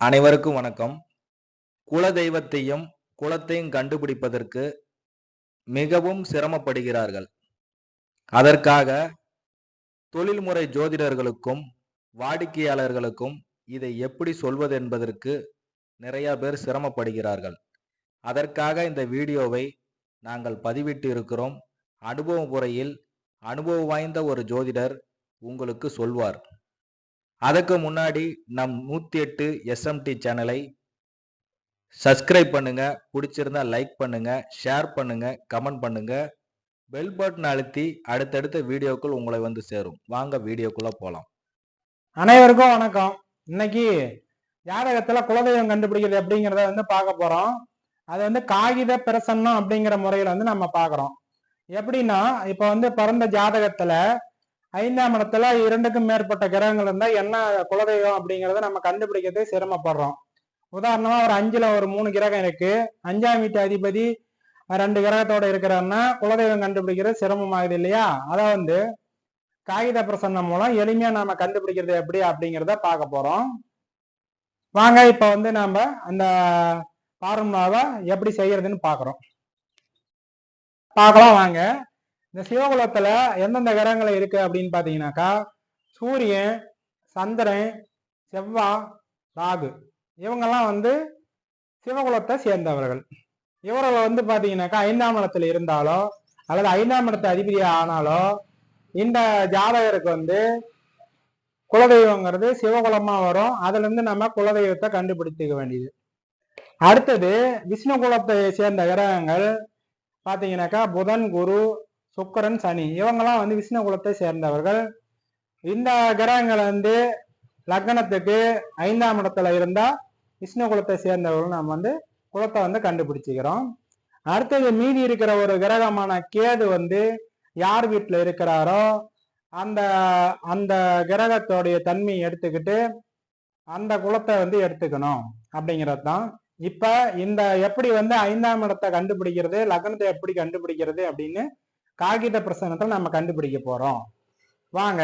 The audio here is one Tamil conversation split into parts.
அனைவருக்கும் வணக்கம். குல தெய்வத்தையும் குலத்தையும் கண்டுபிடிப்பதற்கு மிகவும் சிரமப்படுகிறார்கள். அதற்காக தொழில்முறை ஜோதிடர்களுக்கும் வாடிக்கையாளர்களுக்கும் இதை எப்படி சொல்வது என்பதற்கு நிறைய பேர் சிரமப்படுகிறார்கள். அதற்காக இந்த வீடியோவை நாங்கள் பதிவிட்டு இருக்கிறோம். அனுபவ முறையில் அனுபவம் வாய்ந்த ஒரு ஜோதிடர் உங்களுக்கு சொல்வார். அதுக்கு முன்னாடி நம் நூற்றி எட்டு எஸ்எம்டி சேனலை சப்ஸ்கிரைப் பண்ணுங்க. பிடிச்சிருந்தா லைக் பண்ணுங்க. ஷேர் பண்ணுங்க. கமெண்ட் பண்ணுங்க. பெல் பட்டன் அழுத்தி அடுத்தடுத்த வீடியோக்கள் உங்களை வந்து சேரும். வாங்க வீடியோக்குள்ள போகலாம் அனைவருக்கும் வணக்கம். இன்னைக்கு ஜாதகத்தில் குலதெய்வம் கண்டுபிடிக்கிறது அப்படிங்கிறத வந்து பார்க்க போகிறோம் அது வந்து காகித பிரசன்னம் அப்படிங்கிற முறையில் வந்து நம்ம பார்க்குறோம். எப்படின்னா இப்போ வந்து பிறந்த ஜாதகத்தில் ஐந்தாம் இடத்துல இரண்டுக்கும் மேற்பட்ட கிரகங்கள் இருந்தால் என்ன குலதெய்வம் அப்படிங்கிறத நம்ம கண்டுபிடிக்கிறது சிரமப்படுறோம். உதாரணமாக ஒரு அஞ்சில் ஒரு மூணு கிரகம் இருக்கு. அஞ்சாம் வீட்டு அதிபதி ரெண்டு கிரகத்தோட இருக்கிறாருன்னா குலதெய்வம் கண்டுபிடிக்கிறது சிரமமாகுது இல்லையா? அதை வந்து காகித பிரசன்னம் மூலம் எளிமையாக நாம் கண்டுபிடிக்கிறது எப்படி அப்படிங்கிறத பார்க்க போகிறோம் வாங்க இப்போ வந்து நாம் அந்த ஃபார்முலாவை எப்படி செய்யறதுன்னு பார்க்குறோம். பார்க்கலாம் வாங்க. இந்த சிவகுலத்துல எந்தெந்த கிரகங்கள் இருக்கு அப்படின்னு பாத்தீங்கன்னாக்கா சூரியன் சந்திரன் செவ்வாய் ராகு. இவங்கெல்லாம் வந்து சிவகுலத்தை சேர்ந்தவர்கள். இவர்கள் வந்து பாத்தீங்கன்னாக்கா ஐந்தாம் இடத்துல இருந்தாலோ அல்லது ஐந்தாம் இடத்து அதிபதியா ஆனாலோ இந்த ஜாதகருக்கு வந்து குலதெய்வங்கிறது சிவகுலமா வரும். அதுல இருந்து நம்ம குலதெய்வத்தை கண்டுபிடித்துக்க வேண்டியது. அடுத்தது விஷ்ணு குலத்தை சேர்ந்த கிரகங்கள் பாத்தீங்கன்னாக்கா புதன் குரு சுக்கரன் சனி. இவங்கெல்லாம் வந்து விஷ்ணு குலத்தை சேர்ந்தவர்கள். இந்த கிரகங்கள் வந்து லக்னத்துக்கு ஐந்தாம் இடத்துல இருந்தா விஷ்ணு குலத்தை சேர்ந்தவர்கள் நம்ம வந்து குலத்தை வந்து கண்டுபிடிச்சிக்கிறோம். அடுத்தது மீதி இருக்கிற ஒரு கிரகமான கேது வந்து யார் வீட்டில் இருக்கிறாரோ அந்த அந்த கிரகத்தோடைய தன்மையை எடுத்துக்கிட்டு அந்த குலத்தை வந்து எடுத்துக்கணும் அப்படிங்கிறது தான். இப்ப இந்த எப்படி வந்து ஐந்தாம் இடத்தை கண்டுபிடிக்கிறது லக்னத்தை எப்படி கண்டுபிடிக்கிறது அப்படின்னு காகித பிரசனத்தில் நம்ம கண்டுபிடிக்க போகிறோம் வாங்க.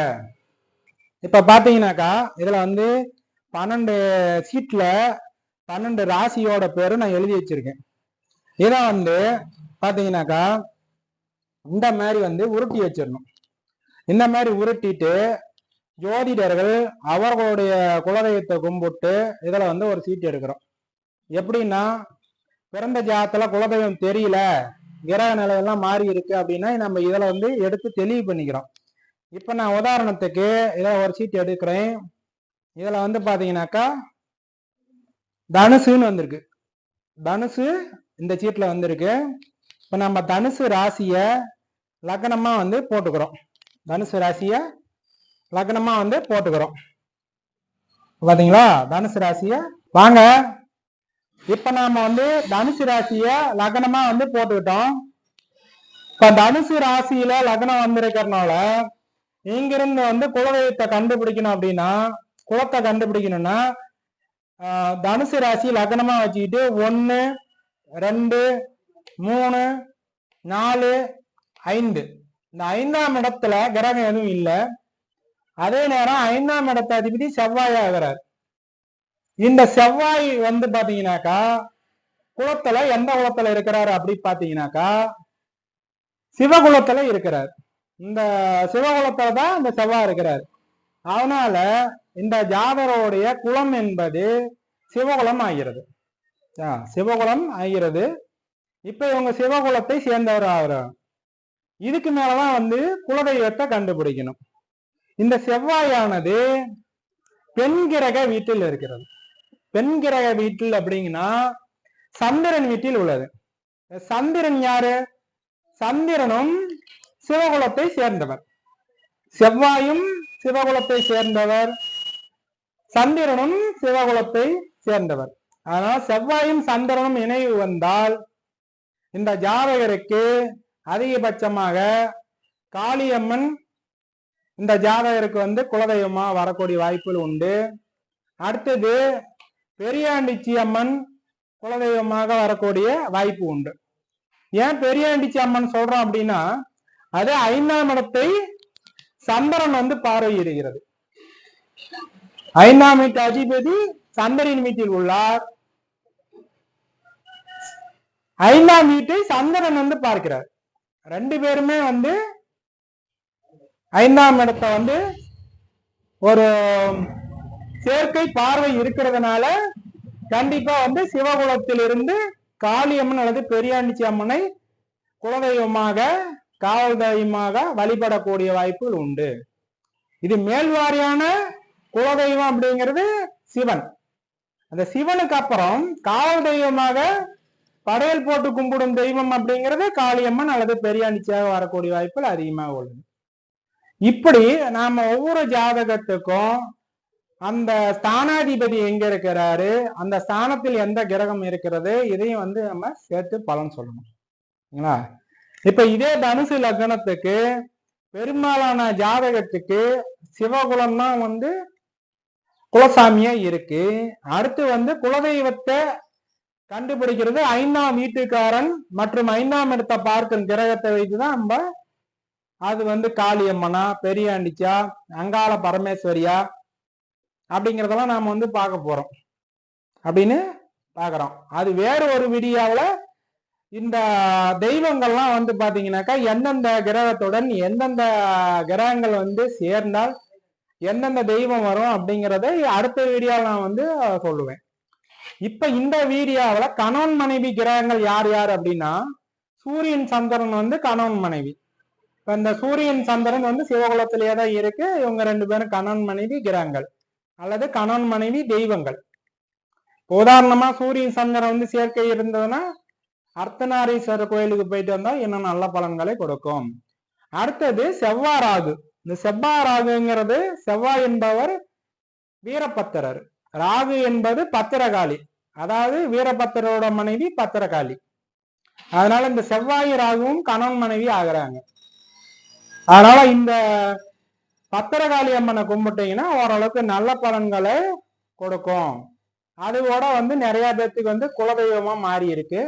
இப்போ பார்த்தீங்கன்னாக்கா இதில் வந்து பன்னெண்டு சீட்டில் பன்னெண்டு ராசியோட பேர் நான் எழுதி வச்சிருக்கேன். இதை வந்து பார்த்தீங்கன்னாக்கா இந்த மாதிரி வந்து உருட்டி வச்சிடணும். இந்த மாதிரி உருட்டிட்டு ஜோதிடர்கள் அவர்களுடைய குலதெய்வத்தை கும்பிட்டு இதில் வந்து ஒரு சீட்டு எடுக்கிறோம். எப்படின்னா பிறந்த ஜாத்தில் குலதெய்வம் தெரியல. கிரக நிலையெல்லாம் மாறி இருக்கு அப்படின்னா நம்ம இதில் வந்து எடுத்து தெளிவு பண்ணிக்கிறோம். இப்போ நான் உதாரணத்துக்கு இதில் ஒரு சீட் எடுக்கிறேன். இதில் வந்து பார்த்தீங்கன்னாக்கா தனுசுன்னு வந்திருக்கு. தனுசு இந்த சீட்டில் வந்திருக்கு. இப்போ நம்ம தனுசு ராசியை லக்னமாக வந்து போட்டுக்கிறோம். தனுசு ராசியை லக்னமாக வந்து போட்டுக்கிறோம். பார்த்தீங்களா தனுசு ராசியை வாங்க. இப்ப நாம வந்து தனுசு ராசிய லக்னமா வந்து போட்டுக்கிட்டோம். இப்ப தனுசு ராசியில லக்னம் வந்திருக்கிறதுனால இங்கிருந்து வந்து குலதெய்வத்தை கண்டுபிடிக்கணும் அப்படின்னா குலத்தை கண்டுபிடிக்கணும்னா தனுசு ராசி லக்னமா வச்சுக்கிட்டு ஒன்னு ரெண்டு மூணு நாலு ஐந்து. இந்த ஐந்தாம் இடத்துல கிரகம் எதுவும் இல்லை. அதே நேரம் ஐந்தாம் இடத்த அதிபதி செவ்வாய் ஆகிறார் இந்த செவ்வாய் வந்து பாத்தீங்கன்னாக்கா குளத்துல எந்த குளத்துல இருக்கிறாரு அப்படி பாத்தீங்கன்னாக்கா சிவகுலத்துல இருக்கிறார். இந்த சிவகுலத்துல தான் இந்த செவ்வாய் இருக்கிறார். அதனால இந்த ஜாதகருடைய குலம் என்பது சிவகுலம் ஆகிறது. ஆ, சிவகுலம் ஆகிறது. இப்ப இவங்க சிவகுலத்தை சேர்ந்தவர் ஆகிறார் இதுக்கு மேலதான் வந்து குலதெய்வத்தை கண்டுபிடிக்கணும். இந்த செவ்வாயானது பெண் கிரக வீட்டில் இருக்கிறது. பெண் கிரக வீட்டில் அப்படிங்கன்னா சந்திரன் வீட்டில் உள்ளது. சந்திரன் யாரு? சந்திரனும் சிவகுலத்தை சேர்ந்தவர். செவ்வாயும் சிவகுலத்தை சேர்ந்தவர். சந்திரனும் சிவகுலத்தை சேர்ந்தவர். அதனால் செவ்வாயும் சந்திரனும் இணைவு வந்தால் இந்த ஜாதகருக்கு அதிகபட்சமாக காளியம்மன் இந்த ஜாதகருக்கு வந்து குலதெய்வமா வரக்கூடிய வாய்ப்புகள் உண்டு. அடுத்தது பெரியாண்டிச்சி அம்மன் குலதெய்வமாக வரக்கூடிய வாய்ப்பு உண்டு. ஏன் பெரியாண்டிச்சி அம்மன் சொல்றோம் அப்படின்னா அது ஐந்தாம் இடத்தை சந்திரன் வந்து பார்வையிடுகிறது. ஐந்தாம் வீட்டு அதிபதி சந்திரன் வீட்டில் உள்ளார். ஐந்தாம் வீட்டை சந்திரன் வந்து பார்க்கிறார். ரெண்டு பேருமே வந்து ஐந்தாம் இடத்தை வந்து ஒரு சேர்க்கை பார்வை இருக்கிறதுனால கண்டிப்பா வந்து சிவகுலத்திலிருந்து காளியம்மன் அல்லது பெரியாண்டிச்சி அம்மனை குலதெய்வமாக காவல் தெய்வமாக வழிபடக்கூடிய வாய்ப்புகள் உண்டு. இது மேல்வாரியான குலதெய்வம் அப்படிங்கிறது சிவன். அந்த சிவனுக்கு அப்புறம் காவல் தெய்வமாக படையல் போட்டு கும்பிடும் தெய்வம் அப்படிங்கிறது காளியம்மன் அல்லது பெரியாண்டிச்சியாக வரக்கூடிய வாய்ப்புகள் அதிகமாக உள்ளது. இப்படி நாம ஒவ்வொரு ஜாதகத்துக்கும் அந்த ஸ்தானாதிபதி எங்க இருக்கிறாரு? அந்த ஸ்தானத்தில் எந்த கிரகம் இருக்கிறது? இதையும் வந்து நம்ம சேர்த்து பலன் சொல்லணும். சரிங்களா இப்ப இதே தனுசு லக்னத்துக்கு பெரும்பாலான ஜாதகத்துக்கு சிவகுலம் தான் வந்து குலசாமியா இருக்கு. அடுத்து வந்து குலதெய்வத்தை கண்டுபிடிக்கிறது ஐந்தாம் வீட்டுக்காரன் மற்றும் ஐந்தாம் இடத்தை பார்க்கும் கிரகத்தை வைத்துதான் நம்ம அது வந்து காளியம்மனா பெரியாண்டிச்சா அங்காள பரமேஸ்வரியா அப்படிங்கிறதெல்லாம் நாம் வந்து பார்க்க போகிறோம் அப்படின்னு பார்க்குறோம். அது வேறு ஒரு வீடியோவில் இந்த தெய்வங்கள்லாம் வந்து பார்த்தீங்கன்னாக்கா எந்தெந்த கிரகத்துடன் எந்தெந்த கிரகங்கள் வந்து சேர்ந்தால் எந்தெந்த தெய்வம் வரும் அப்படிங்கிறத அடுத்த வீடியோவில் நான் வந்து சொல்லுவேன். இப்போ இந்த வீடியோவில் கணவன் மனைவி கிரகங்கள் யார் யார் அப்படின்னா சூரியன் சந்திரன் வந்து கணவன் மனைவி. இப்போ இந்த சூரியன் சந்திரன் வந்து சிவகுலத்திலேயே தான் இருக்கு. இவங்க ரெண்டு பேரும் கணவன் மனைவி கிரகங்கள். அல்லது கணவன் மனைவி தெய்வங்கள். உதாரணமா சூரியன் சந்திரன் வந்து சேர்க்கை இருந்ததுன்னா அர்த்தநாரீஸ்வரர் கோயிலுக்கு போயிட்டு வந்தா இன்னும் நல்ல பலன்களை கொடுக்கும். அடுத்தது செவ்வாய் ராகு இந்த செவ்வாய் ராகுங்கிறது செவ்வாய் என்பவர் வீரபத்திரர். ராகு என்பது பத்திரகாளி. அதாவது வீரபத்திரோட மனைவி பத்திரகாளி. அதனால இந்த செவ்வாய் ராகுவும் கணவன் மனைவி ஆகிறாங்க. அதனால இந்த பத்திரகாளி அம்மனை கும்பிட்டீங்கன்னா ஓரளவுக்கு நல்ல பலன்களை கொடுக்கும். அதுவோட வந்து நிறைய பேர்த்துக்கு வந்து குலதெய்வமா மாறி இருக்கு.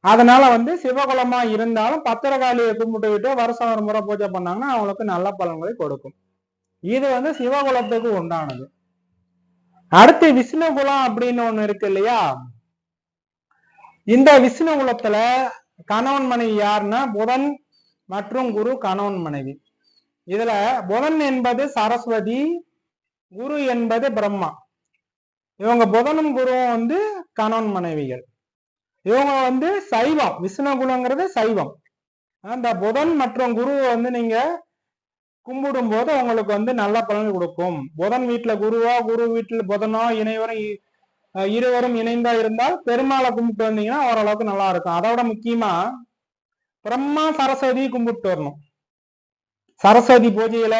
அதனால வந்து சிவகுலமா இருந்தாலும் பத்திரகாளியை கும்பிட்டு விட்டு வருஷம் ஒரு முறை பூஜை பண்ணாங்கன்னா அவங்களுக்கு நல்ல பலன்களை கொடுக்கும். இது வந்து சிவகுலத்துக்கு உண்டானது. அடுத்து விஷ்ணு குலம் அப்படின்னு ஒண்ணு இருக்கு இல்லையா? இந்த விஷ்ணு குலத்துல கணவன் மனைவி யாருன்னா புதன் மற்றும் குரு கணவன் மனைவி. இதுல புதன் என்பது சரஸ்வதி குரு என்பது பிரம்மா. இவங்க புதனும் குருவும் வந்து கணவன் மனைவிகள். இவங்க வந்து சைவம் விஷ்ணு குலங்கிறது சைவம். அந்த புதன் மற்றும் குருவை வந்து நீங்க கும்பிடும் போது உங்களுக்கு வந்து நல்ல பலன் கொடுக்கும். புதன் வீட்டுல குருவோ குரு வீட்டுல புதனோ இணைவரும் இருவரும் இணைந்தா இருந்தால் பெருமாளை கும்பிட்டு வந்தீங்கன்னா ஓரளவுக்கு நல்லா இருக்கும். அதோட முக்கியமா பிரம்மா சரஸ்வதி கும்பிட்டு வரணும். சரஸ்வதி பூஜையில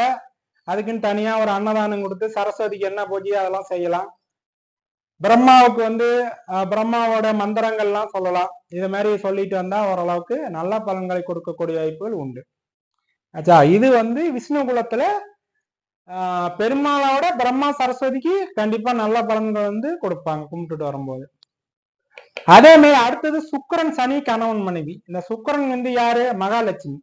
அதுக்குன்னு தனியா ஒரு அன்னதானம் கொடுத்து சரஸ்வதிக்கு என்ன பூஜையோ அதெல்லாம் செய்யலாம். பிரம்மாவுக்கு வந்து பிரம்மாவோட மந்திரங்கள்லாம் சொல்லலாம். இது மாதிரி சொல்லிட்டு வந்தா ஓரளவுக்கு நல்ல பலன்களை கொடுக்கக்கூடிய வாய்ப்புகள் உண்டு. ஆச்சா இது வந்து விஷ்ணு குலத்துல பெருமாளோட பிரம்மா சரஸ்வதிக்கு கண்டிப்பா நல்ல பலன்கள் வந்து கொடுப்பாங்க கும்பிட்டுட்டு வரும்போது. அதே மாதிரி அடுத்தது சுக்கரன் சனி கணவன் மனைவி. இந்த சுக்கரன் வந்து யாரு? மகாலட்சுமி.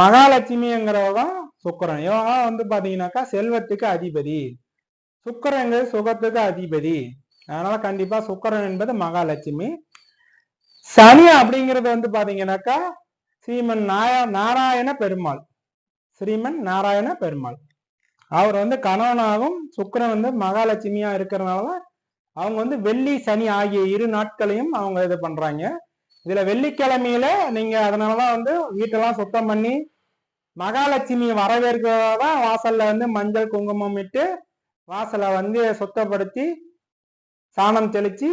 மகாலட்சுமிங்கிறவ தான் சுக்கிரன். யோகா வந்து பாத்தீங்கன்னாக்கா செல்வத்துக்கு அதிபதி. சுக்கரங்கிறது சுகத்துக்கு அதிபதி. அதனால கண்டிப்பா சுக்கிரன் என்பது மகாலட்சுமி. சனி அப்படிங்கிறது வந்து பாத்தீங்கன்னாக்கா ஸ்ரீமன் நாய நாராயண பெருமாள். ஸ்ரீமன் நாராயண பெருமாள். அவர் வந்து கணவனாகவும் சுக்கிரன் வந்து மகாலட்சுமியா இருக்கிறதுனால அவங்க வந்து வெள்ளி சனி ஆகிய இரு நாட்களையும் அவங்க இது பண்றாங்க. இதுல வெள்ளிக்கிழமையில நீங்க அதனாலதான் வந்து வீட்டெல்லாம் சுத்தம் பண்ணி மகாலட்சுமியை வரவேற்கிறதான் வாசல்ல வந்து மஞ்சள் குங்குமம் இட்டு வாசலை வந்து சுத்தப்படுத்தி சாணம் தெளிச்சு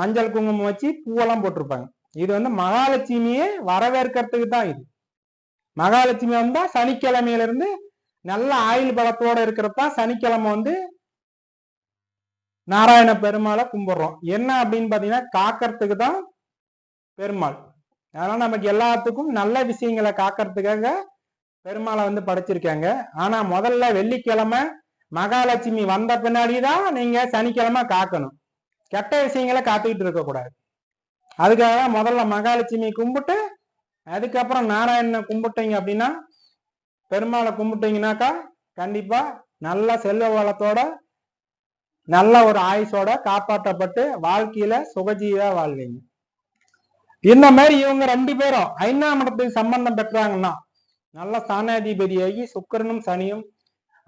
மஞ்சள் குங்குமம் வச்சு பூவெல்லாம் போட்டிருப்பாங்க. இது வந்து மகாலட்சுமியை வரவேற்கிறதுக்கு தான் இது. மகாலட்சுமி வந்தா சனிக்கிழமையில இருந்து நல்ல ஆயுள் பலத்தோட இருக்கிறப்ப சனிக்கிழமை வந்து நாராயண பெருமாளை கும்பிடுறோம். என்ன அப்படின்னு பாத்தீங்கன்னா காக்கிறதுக்கு தான் பெருமாள். அதனால நமக்கு எல்லாத்துக்கும் நல்ல விஷயங்களை காக்கிறதுக்காக பெருமாளை வந்து படைச்சிருக்காங்க. ஆனா முதல்ல வெள்ளிக்கிழமை மகாலட்சுமி வந்த பின்னாடி தான் நீங்க சனிக்கிழமை காக்கணும். கெட்ட விஷயங்களை காத்துக்கிட்டு இருக்கக்கூடாது. அதுக்காக தான் முதல்ல மகாலட்சுமி கும்பிட்டு அதுக்கப்புறம் நாராயணனை கும்பிட்டீங்க அப்படின்னா பெருமாளை கும்பிட்டீங்கன்னாக்கா கண்டிப்பா நல்ல செல்வ வளத்தோட நல்ல ஒரு ஆயுசோட காப்பாற்றப்பட்டு வாழ்க்கையில சுகஜீவா வாழ்வீங்க. இந்த மாதிரி இவங்க ரெண்டு பேரும் ஐந்தாம் இடத்துக்கு சம்பந்தம் பெற்றாங்கன்னா நல்ல ஸ்தானாதிபதியாகி சுக்கிரனும் சனியும்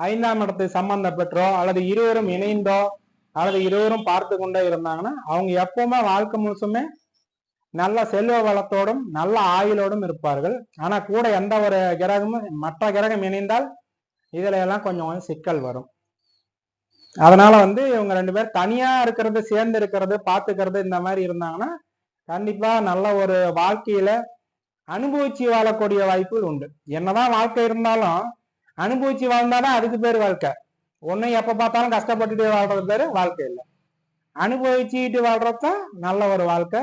ஐந்தாம் இடத்துக்கு சம்பந்தம் பெற்றோ அல்லது இருவரும் இணைந்தோ அல்லது இருவரும் பார்த்து கொண்டே இருந்தாங்கன்னா அவங்க எப்பவுமே வாழ்க்கை முழுசுமே நல்ல செல்வ வளத்தோடும் நல்ல ஆயுளோடும் இருப்பார்கள். ஆனா கூட எந்த ஒரு கிரகமும் மற்ற கிரகம் இணைந்தால் இதுல எல்லாம் கொஞ்சம் கொஞ்சம் சிக்கல் வரும். அதனால வந்து இவங்க ரெண்டு பேர் தனியா இருக்கிறது சேர்ந்து இருக்கிறது பாத்துக்கிறது இந்த மாதிரி இருந்தாங்கன்னா கண்டிப்பா நல்ல ஒரு வாழ்க்கையில அனுபவிச்சு வாழக்கூடிய வாய்ப்புகள் உண்டு. என்னதான் வாழ்க்கை இருந்தாலும் அனுபவிச்சு வாழ்ந்தாதான் அதுக்கு பேர் வாழ்க்கை. ஒன்றும் எப்ப பார்த்தாலும் கஷ்டப்பட்டுட்டு வாழ்றது பேரு வாழ்க்கை இல்லை. அனுபவிச்சுட்டு வாழ்றதுதான் நல்ல ஒரு வாழ்க்கை.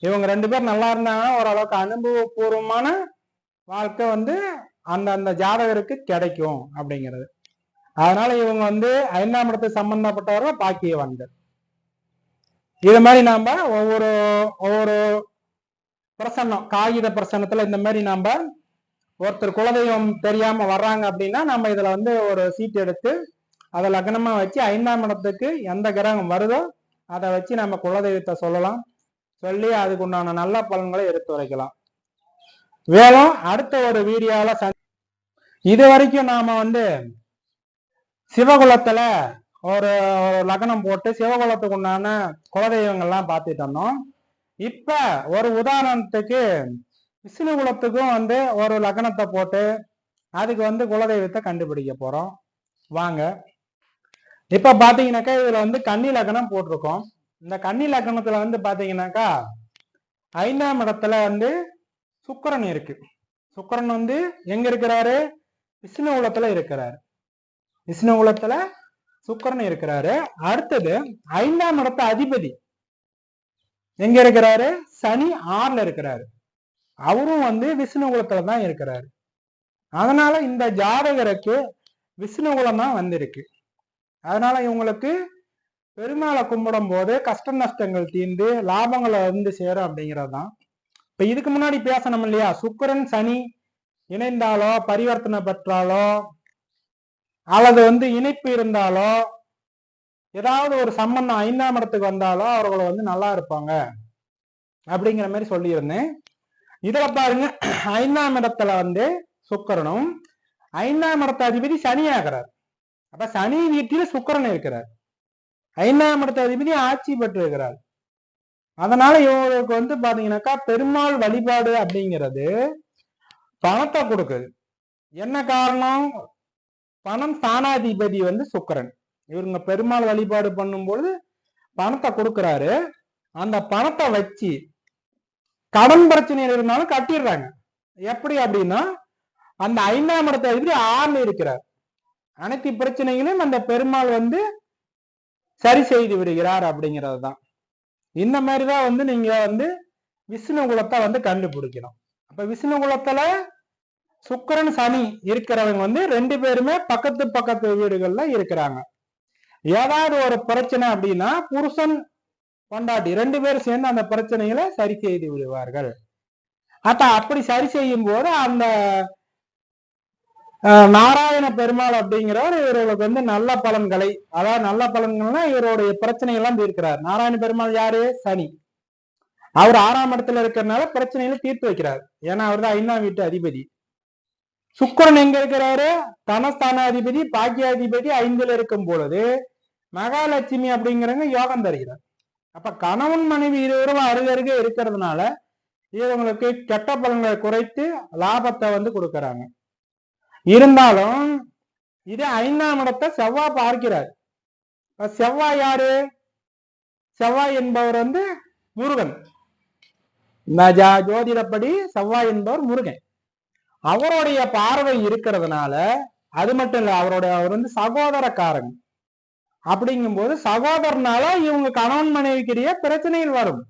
இவங்க ரெண்டு பேர் நல்லா இருந்தாங்கன்னா ஓரளவுக்கு அனுபவபூர்வமான வாழ்க்கை வந்து அந்த அந்த ஜாதகருக்கு கிடைக்கும் அப்படிங்கிறது. அதனால இவங்க வந்து ஐந்தாம் இடத்துக்கு சம்பந்தப்பட்டவர்கள் பாக்கியவான்கள். இது மாதிரி நாம ஒவ்வொரு ஒவ்வொரு பிரசன்னம் காகித பிரசன்னத்துல இந்த மாதிரி நாம ஒருத்தர் குலதெய்வம் தெரியாம வர்றாங்க அப்படின்னா நம்ம இதுல வந்து ஒரு சீட் எடுத்து அதை லக்னமா வச்சு ஐந்தாம் இடத்துக்கு எந்த கிரகம் வருதோ அதை வச்சு நம்ம குலதெய்வத்தை சொல்லலாம். சொல்லி அதுக்கு உண்டான நல்ல பலன்களை எடுத்து வரைக்கலாம் மேலும் அடுத்த ஒரு வீடியோல சந்தி- இது வரைக்கும் நாம வந்து சிவகுலத்துல ஒரு லக்னம் போட்டு சிவகுலத்துக்கு உண்டான குலதெய்வங்கள்லாம் பார்த்துட்டு வந்தோம். இப்ப ஒரு உதாரணத்துக்கு விஷ்ணு குலத்துக்கும் வந்து ஒரு லக்னத்தை போட்டு அதுக்கு வந்து குலதெய்வத்தை கண்டுபிடிக்க போறோம். வாங்க. இப்ப பாத்தீங்கன்னாக்கா இதுல வந்து கன்னி லக்னம் போட்டிருக்கோம். இந்த கன்னி லக்னத்துல வந்து பாத்தீங்கன்னாக்கா ஐந்தாம் இடத்துல வந்து சுக்கரன் இருக்கு. சுக்கிரன் வந்து எங்க இருக்கிறாரு? விஷ்ணு குலத்துல இருக்கிறாரு. விஷ்ணு குலத்துல சுக்கரன் இருக்கிறாரு. அடுத்தது ஐந்தாம் இடத்த அதிபதி எங்க இருக்கிறாரு? சனி ஆறுல இருக்கிறாரு. அவரும் வந்து விஷ்ணுகுலத்துல தான் இருக்கிறாரு. அதனால இந்த ஜாதகருக்கு விஷ்ணுகுலம் தான் வந்திருக்கு. அதனால இவங்களுக்கு பெருமாளை கும்பிடும் போது கஷ்ட நஷ்டங்கள் தீர்ந்து லாபங்களை வந்து சேரும் அப்படிங்கிறது தான். இப்ப இதுக்கு முன்னாடி பேசணும் இல்லையா? சுக்கரன் சனி இணைந்தாலோ பரிவர்த்தனை பெற்றாலோ அல்லது வந்து இணைப்பு இருந்தாலோ ஏதாவது ஒரு சம்பந்தம் ஐந்தாம் இடத்துக்கு வந்தாலோ அவர்கள் வந்து நல்லா இருப்பாங்க. அப்படிங்கிற மாதிரி சொல்லியிருந்தேன். இதுல பாருங்க ஐந்தாம் இடத்துல வந்து சுக்கரனும் ஐந்தாம் இடத்த அதிபதி சனி ஆகிறார் அப்ப சனி வீட்டில சுக்கரன் இருக்கிறார். ஐந்தாம் இடத்த அதிபதி ஆட்சி பெற்று இருக்கிறார் அதனால இவங்களுக்கு வந்து பாத்தீங்கன்னாக்கா பெருமாள் வழிபாடு அப்படிங்கிறது பணத்தை கொடுக்குது. என்ன காரணம்? பணம் தானாதிபதி வந்து சுக்கரன். இவருங்க பெருமாள் வழிபாடு பண்ணும்பொழுது பணத்தை கொடுக்கறாரு. அந்த பணத்தை வச்சு கடன் பிரச்சனை இருந்தாலும் கட்டிடுறாங்க. எப்படி அப்படின்னா அந்த ஐந்தாம் இடத்தை அதிபதி ஆண் இருக்கிறார். அனைத்து பிரச்சனைகளையும் அந்த பெருமாள் வந்து சரி செய்து விடுகிறார் அப்படிங்கிறது தான் இந்த மாதிரி தான் வந்து நீங்க வந்து விஷ்ணு குலத்தை வந்து கண்டுபிடிக்கணும். அப்ப விஷ்ணு குலத்துல சுக்கரன் சனி இருக்கிறவங்க வந்து ரெண்டு பேருமே பக்கத்து பக்கத்து வீடுகள்ல இருக்கிறாங்க. ஏதாவது ஒரு பிரச்சனை அப்படின்னா புருஷன் பொண்டாட்டி ரெண்டு பேரும் சேர்ந்து அந்த பிரச்சனைகளை சரி செய்து விடுவார்கள். அப்ப அப்படி சரி செய்யும் போது அந்த நாராயண பெருமாள் அப்படிங்கிறவர் இவர்களுக்கு வந்து நல்ல பலன்களை அதாவது நல்ல பலன்கள்னா இவருடைய பிரச்சனைகள்லாம் தீர்க்கிறார். நாராயண பெருமாள் யாரு? சனி. அவர் ஆறாம் இடத்துல இருக்கிறனால பிரச்சனைகளை தீர்த்து வைக்கிறார். ஏன்னா அவர் தான் ஐந்தாம் வீட்டு அதிபதி. சுக்கிரன் எங்க இருக்கிறாரு? தனஸ்தானாதிபதி பாக்கியாதிபதி ஐந்துல இருக்கும் பொழுது மகாலட்சுமி அப்படிங்கிறவங்க யோகம் தருகிறார். அப்ப கணவன் மனைவி இருவரும் அருகருகே இருக்கிறதுனால இவங்களுக்கு கெட்ட பலன்களை குறைத்து லாபத்தை வந்து கொடுக்கறாங்க. இருந்தாலும் இது ஐந்தாம் இடத்தை செவ்வாய் பார்க்கிறார். செவ்வாய் யாரு? செவ்வாய் என்பவர் வந்து முருகன். இந்த ஜா- ஜோதிடப்படி செவ்வாய் என்பவர் முருகன். அவருடைய பார்வை இருக்கிறதுனால அது மட்டும் இல்ல அவருடைய அவர் வந்து சகோதரக்காரன். அப்படிங்கும்போது சகோதரனால இவங்க கணவன் மனைவிக்கிடையே பிரச்சனைகள் வரும்.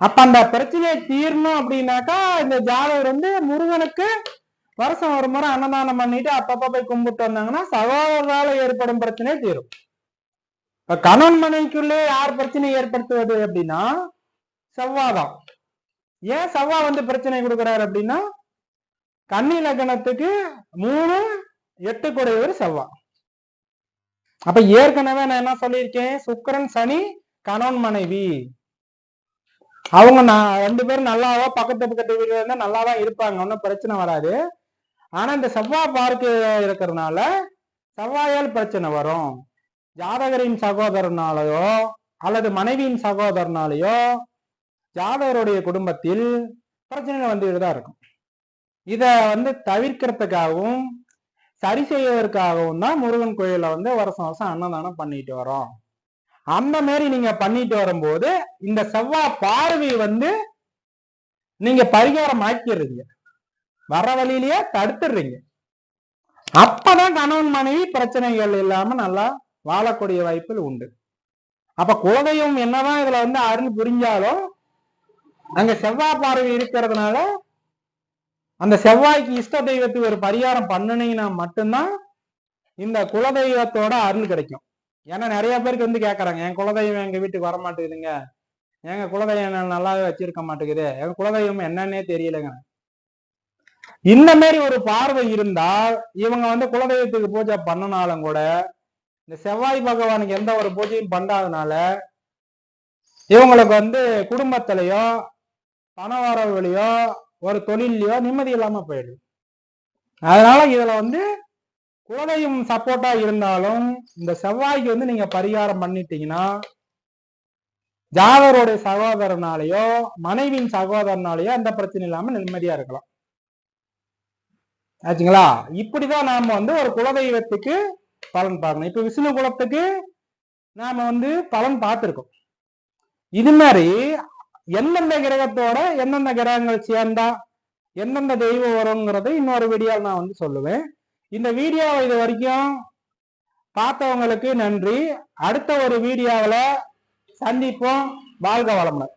அப்ப அந்த பிரச்சனையை தீரணும் அப்படின்னாக்கா இந்த ஜாதகர் வந்து முருகனுக்கு வருஷம் ஒரு முறை அன்னதானம் பண்ணிட்டு அப்பப்ப போய் கும்பிட்டு வந்தாங்கன்னா சகோதரால ஏற்படும் பிரச்சனை தீரும். இப்ப கணவன் மனைவிக்குள்ளே யார் பிரச்சனை ஏற்படுத்துவது அப்படின்னா செவ்வாதான். ஏன் செவ்வா வந்து பிரச்சனை கொடுக்குறாரு அப்படின்னா கன்னி லக்னத்துக்கு மூணு எட்டு குடையவர் செவ்வாய் அப்ப ஏற்கனவே நான் என்ன சொல்லியிருக்கேன்? சுக்கரன் சனி கணவன் மனைவி. அவங்க நான் ரெண்டு பேரும் நல்லாவா பக்கத்து பக்கத்து வீட்டுல இருந்தா நல்லாவா இருப்பாங்க. ஒன்றும் பிரச்சனை வராது. ஆனா இந்த செவ்வாய் பார்க்க இருக்கிறதுனால செவ்வாயால் பிரச்சனை வரும். ஜாதகரின் சகோதரனாலேயோ அல்லது மனைவியின் சகோதரனாலேயோ ஜாதகருடைய குடும்பத்தில் பிரச்சனைகள் வந்துகிட்டு தான் இருக்கும். இத வந்து தவிர்க்கிறதுக்காகவும் சரி செய்வதற்காகவும் தான் முருகன் கோயிலில் வந்து வருஷம் வருஷம் அன்னதானம் பண்ணிட்டு வரோம் அந்த மாரி நீங்க பண்ணிட்டு வரும்போது இந்த செவ்வாய் பார்வை வந்து நீங்க பரிகாரம் ஆக்கிடுறீங்க. வர வழியிலேயே தடுத்துடுறீங்க. அப்பதான் கணவன் மனைவி பிரச்சனைகள் இல்லாம நல்லா வாழக்கூடிய வாய்ப்பு உண்டு. அப்ப குலதெய்வம் என்னதான் இதுல வந்து அருள் புரிஞ்சாலும் அங்க செவ்வாய் பார்வை இருக்கிறதுனால அந்த செவ்வாய்க்கு இஷ்ட தெய்வத்துக்கு ஒரு பரிகாரம் பண்ணினீங்கன்னா மட்டும்தான் இந்த குலதெய்வத்தோட அருள் கிடைக்கும். ஏன்னா நிறைய பேருக்கு வந்து கேட்கறாங்க என் குலதெய்வம் எங்க வீட்டுக்கு வர மாட்டேங்குதுங்க எங்க குலதெய்வம் நல்லாவே வச்சிருக்க மாட்டேங்குது. எங்க குலதெய்வம் என்னன்னே தெரியலங்க. இந்த மாதிரி ஒரு பார்வை இருந்தால் இவங்க வந்து குலதெய்வத்துக்கு பூஜை பண்ணனாலும் கூட இந்த செவ்வாய் பகவானுக்கு எந்த ஒரு பூஜையும் பண்ணாதனால இவங்களுக்கு வந்து குடும்பத்திலையோ பணவரவுலையோ ஒரு தொழிலையோ நிம்மதி இல்லாம போயிடுது. அதனால இதுல வந்து குலதெய்வம் சப்போர்ட்டா இருந்தாலும் இந்த செவ்வாய்க்கு வந்து நீங்க பரிகாரம் பண்ணிட்டீங்கன்னா ஜாதகருடைய சகோதரனாலேயோ மனைவியின் சகோதரனாலேயோ எந்த பிரச்சனை இல்லாம நிம்மதியா இருக்கலாம். ஆச்சுங்களா? இப்படிதான் நாம வந்து ஒரு குலதெய்வத்துக்கு பலன் பார்க்கணும். இப்ப விஷ்ணு குலத்துக்கு நாம வந்து பலன் பார்த்திருக்கோம். இது மாதிரி எந்தெந்த கிரகத்தோட எந்தெந்த கிரகங்கள் சேர்ந்தா எந்தெந்த தெய்வம் வருங்கிறதை இன்னொரு வீடியோவில் நான் வந்து சொல்லுவேன். இந்த வீடியோவை இது வரைக்கும் பார்த்தவங்களுக்கு நன்றி. அடுத்த ஒரு வீடியோவில் சந்திப்போம். வாழ்க வளமுடன்.